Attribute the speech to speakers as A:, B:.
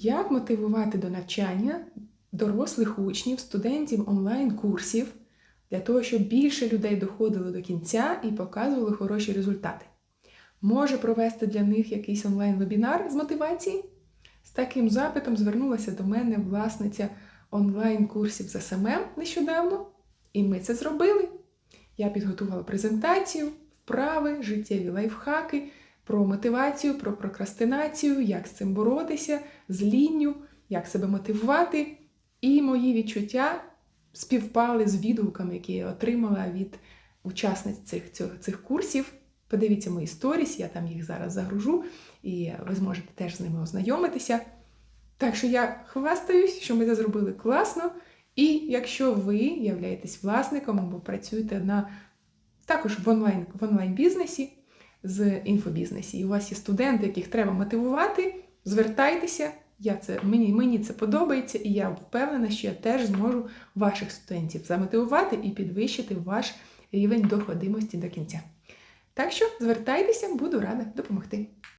A: Як мотивувати до навчання дорослих учнів, студентів онлайн-курсів для того, щоб більше людей доходило до кінця і показували хороші результати? Може провести для них якийсь онлайн-вебінар з мотивації? З таким запитом звернулася до мене власниця онлайн-курсів з СММ нещодавно, і ми це зробили. Я підготувала презентацію, вправи, життєві лайфхаки про мотивацію, про прокрастинацію, як з цим боротися, з лінню, як себе мотивувати. І мої відчуття співпали з відгуками, які я отримала від учасниць цих, цих, цих курсів. Подивіться мої сторіс, я там їх зараз загружу, і ви зможете теж з ними ознайомитися. Так що я хвастаюсь, що ми це зробили класно. І якщо ви являєтесь власником або працюєте на також в онлайн в онлайн-бізнесі з інфобізнесі, і у вас є студенти, яких треба мотивувати, звертайтеся. Я це, мені, мені це подобається, і я впевнена, що я теж зможу ваших студентів замотивувати і підвищити ваш рівень доходимості до кінця. Так що звертайтеся, буду рада допомогти.